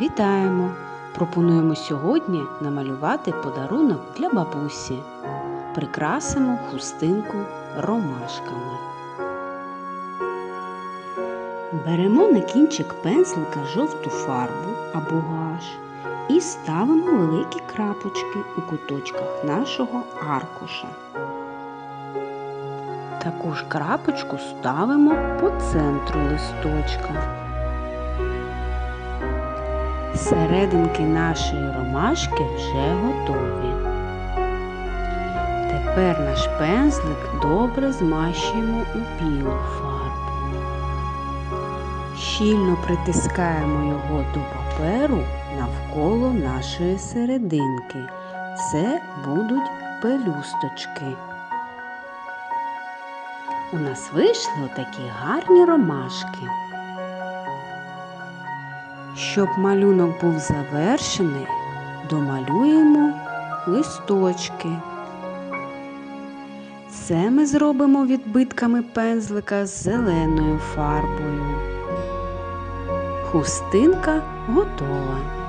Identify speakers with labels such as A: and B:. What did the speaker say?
A: Вітаємо! Пропонуємо сьогодні намалювати подарунок для бабусі. Прикрасимо хустинку ромашками. Беремо на кінчик пензлика жовту фарбу або гаш і ставимо великі крапочки у куточках нашого аркуша. Таку ж крапочку ставимо по центру листочка. Серединки нашої ромашки вже готові. Тепер наш пензлик добре змащуємо у білу фарбу. Щільно притискаємо його до паперу навколо нашої серединки. Це будуть пелюсточки. У нас вийшли отакі гарні ромашки. Щоб малюнок був завершений, домалюємо листочки. Це ми зробимо відбитками пензлика з зеленою фарбою. Хустинка готова.